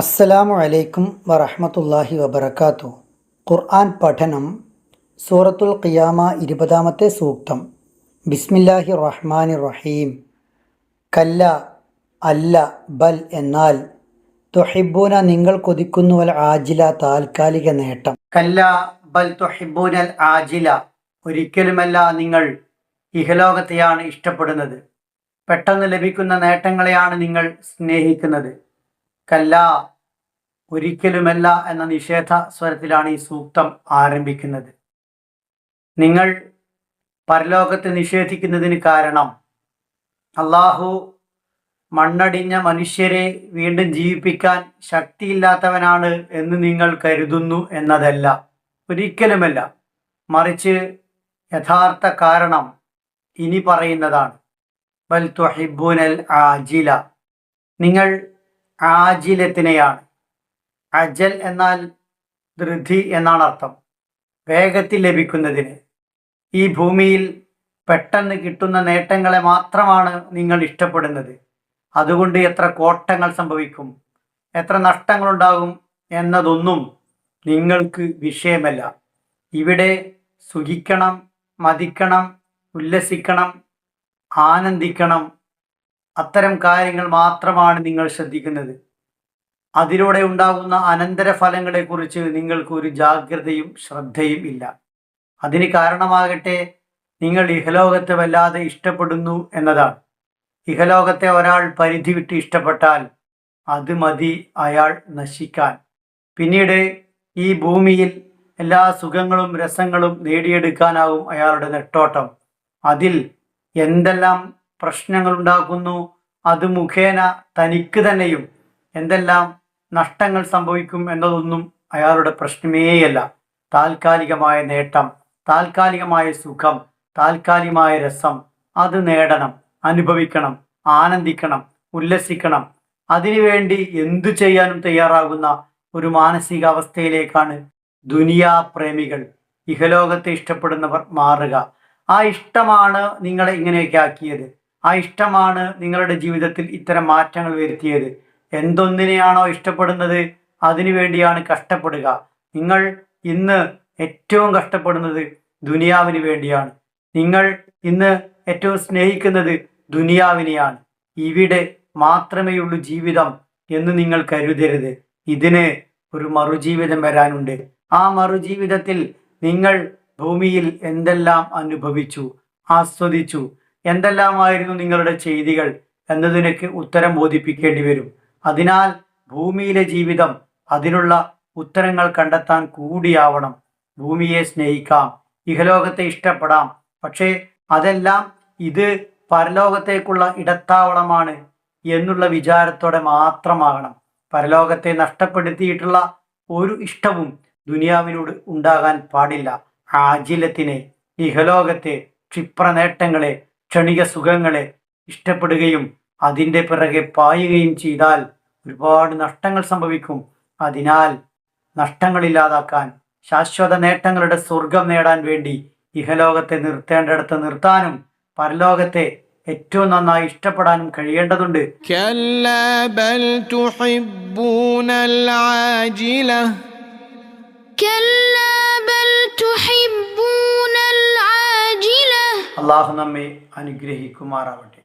അസ്സലാമു അലൈക്കും വറഹമത്തല്ലാഹി വബറകാതുഹു ഖുർആൻ പഠനം സൂറത്തുൽ ഖിയാമ ഇരുപതാമത്തെ സൂക്തം. ബിസ്മില്ലാഹി റഹ്മാനി റഹീം കല്ല അല്ല ബൽ എന്നാൽ തൊഹിബൂന നിങ്ങൾ കൊതിക്കുന്നുവൽ ആജില താൽക്കാലിക നേട്ടം. കല്ല ബൽ തൊഹിബൂനൽ ആജില ഒരിക്കലുമല്ല നിങ്ങൾ ഇഹലോകത്തെയാണ് ഇഷ്ടപ്പെടുന്നത്. പെട്ടെന്ന് ലഭിക്കുന്ന നേട്ടങ്ങളെയാണ് നിങ്ങൾ സ്നേഹിക്കുന്നത്. കല്ല ഒരിക്കലുമല്ല എന്ന നിഷേധ സ്വരത്തിലാണ് ഈ സൂക്തം ആരംഭിക്കുന്നത്. നിങ്ങൾ പരലോകത്തെ നിഷേധിക്കുന്നതിന് കാരണം അള്ളാഹു മണ്ണടിഞ്ഞ മനുഷ്യരെ വീണ്ടും ജീവിപ്പിക്കാൻ ശക്തിയില്ലാത്തവനാണ് എന്ന് നിങ്ങൾ കരുതുന്നു എന്നതല്ല. ഒരിക്കലുമല്ല. മറിച്ച് യഥാർത്ഥ കാരണം ഇനി പറയുന്നതാണ്. ബൽ തൊഹിബുനൽ ആജില. നിങ്ങൾ ആജിലത്തിനെയാണ്. അജൽ എന്നാൽ ധൃതി എന്നാണ് അർത്ഥം. വേഗത്തിൽ ലഭിക്കുന്നതിന്. ഈ ഭൂമിയിൽ പെട്ടെന്ന് കിട്ടുന്ന നേട്ടങ്ങളെ മാത്രമാണ് നിങ്ങൾ ഇഷ്ടപ്പെടുന്നത്. അതുകൊണ്ട് എത്ര കോട്ടങ്ങൾ സംഭവിക്കും എത്ര നഷ്ടങ്ങളുണ്ടാകും എന്നതൊന്നും നിങ്ങൾക്ക് വിഷയമല്ല. ഇവിടെ സുഖിക്കണം മതിക്കണം ഉല്ലസിക്കണം ആനന്ദിക്കണം അത്തരം കാര്യങ്ങൾ മാത്രമാണ് നിങ്ങൾ ശ്രദ്ധിക്കുന്നത്. അതിലൂടെ ഉണ്ടാകുന്ന അനന്തരഫലങ്ങളെക്കുറിച്ച് നിങ്ങൾക്ക് ഒരു ജാഗ്രതയും ശ്രദ്ധയും ഇല്ല. അതിന് കാരണമാകട്ടെ നിങ്ങൾ ഇഹലോകത്തെ വല്ലാതെ ഇഷ്ടപ്പെടുന്നു എന്നതാണ്. ഇഹലോകത്തെ ഒരാൾ പരിധി വിട്ട് ഇഷ്ടപ്പെട്ടാൽ അത് മതി അയാൾ നശിക്കാൻ. പിന്നീട് ഈ ഭൂമിയിൽ എല്ലാ സുഖങ്ങളും രസങ്ങളും നേടിയെടുക്കാനാവും അയാളുടെ നെട്ടോട്ടം. അതിൽ എന്തെല്ലാം പ്രശ്നങ്ങൾ ഉണ്ടാക്കുന്നു അത് മുഖേന തനിക്ക് തന്നെയും എന്തെല്ലാം നഷ്ടങ്ങൾ സംഭവിക്കും എന്നതൊന്നും അയാളുടെ പ്രശ്നമേയല്ല. താൽക്കാലികമായ നേട്ടം താൽക്കാലികമായ സുഖം താൽക്കാലികമായ രസം അത് നേടണം അനുഭവിക്കണം ആനന്ദിക്കണം ഉല്ലസിക്കണം. അതിനുവേണ്ടി എന്തു ചെയ്യാനും തയ്യാറാകുന്ന ഒരു മാനസികാവസ്ഥയിലേക്കാണ് ദുനിയാ പ്രേമികൾ ഇഹലോകത്തെ ഇഷ്ടപ്പെടുന്നവർ മാറുക. ആ ഇഷ്ടമാണ് നിങ്ങളെ ഇങ്ങനെയൊക്കെ ആക്കിയത്. ആ ഇഷ്ടമാണ് നിങ്ങളുടെ ജീവിതത്തിൽ ഇത്തരം മാറ്റങ്ങൾ വരുത്തിയത്. എന്തൊന്നിനെയാണോ ഇഷ്ടപ്പെടുന്നത് അതിനു വേണ്ടിയാണ് കഷ്ടപ്പെടുക. നിങ്ങൾ ഇന്ന് ഏറ്റവും കഷ്ടപ്പെടുന്നത് ദുനിയാവിന് വേണ്ടിയാണ്. നിങ്ങൾ ഇന്ന് ഏറ്റവും സ്നേഹിക്കുന്നത് ദുനിയാവിനെയാണ്. ഇവിടെ മാത്രമേയുള്ളൂ ജീവിതം എന്ന് നിങ്ങൾ കരുതരുത്. ഇതിന് ഒരു മറുജീവിതം വരാനുണ്ട്. ആ മറുജീവിതത്തിൽ നിങ്ങൾ ഭൂമിയിൽ എന്തെല്ലാം അനുഭവിച്ചു ആസ്വദിച്ചു എന്തെല്ലാമായിരുന്നു നിങ്ങളുടെ ചെയ്തികൾ എന്നതിനൊക്കെ ഉത്തരം ബോധിപ്പിക്കേണ്ടി വരും. അതിനാൽ ഭൂമിയിലെ ജീവിതം അതിനുള്ള ഉത്തരങ്ങൾ കണ്ടെത്താൻ കൂടിയാവണം. ഭൂമിയെ സ്നേഹിക്കാം ഇഹലോകത്തെ ഇഷ്ടപ്പെടാം. പക്ഷേ അതെല്ലാം ഇത് പരലോകത്തേക്കുള്ള ഇടത്താവളമാണ് എന്നുള്ള വിചാരത്തോടെ മാത്രമാകണം. പരലോകത്തെ നഷ്ടപ്പെടുത്തിയിട്ടുള്ള ഒരു ഇഷ്ടവും ദുനിയാവിനോട് ഉണ്ടാകാൻ പാടില്ല. ആജിലത്തിനെ ഇഹലോകത്തെ ക്ഷിപ്ര നേട്ടങ്ങളെ ക്ഷണിക സുഖങ്ങളെ ഇഷ്ടപ്പെടുകയും അതിന്റെ പിറകെ പായുകയും ചെയ്താൽ ഒരുപാട് നഷ്ടങ്ങൾ സംഭവിക്കും. അതിനാൽ നഷ്ടങ്ങളില്ലാതാക്കാൻ ശാശ്വത നേട്ടങ്ങളുടെ സ്വർഗം നേടാൻ വേണ്ടി ഇഹലോകത്തെ നിർത്തേണ്ടടുത്ത് നിർത്താനും പരലോകത്തെ ഏറ്റവും നന്നായി ഇഷ്ടപ്പെടാനും കഴിയേണ്ടതുണ്ട്. കല്ല ബൽ തുഹിബ്ബൂനൽ ആജില. അള്ളാഹു നമ്മെ അനുഗ്രഹിക്കുമാറാവട്ടെ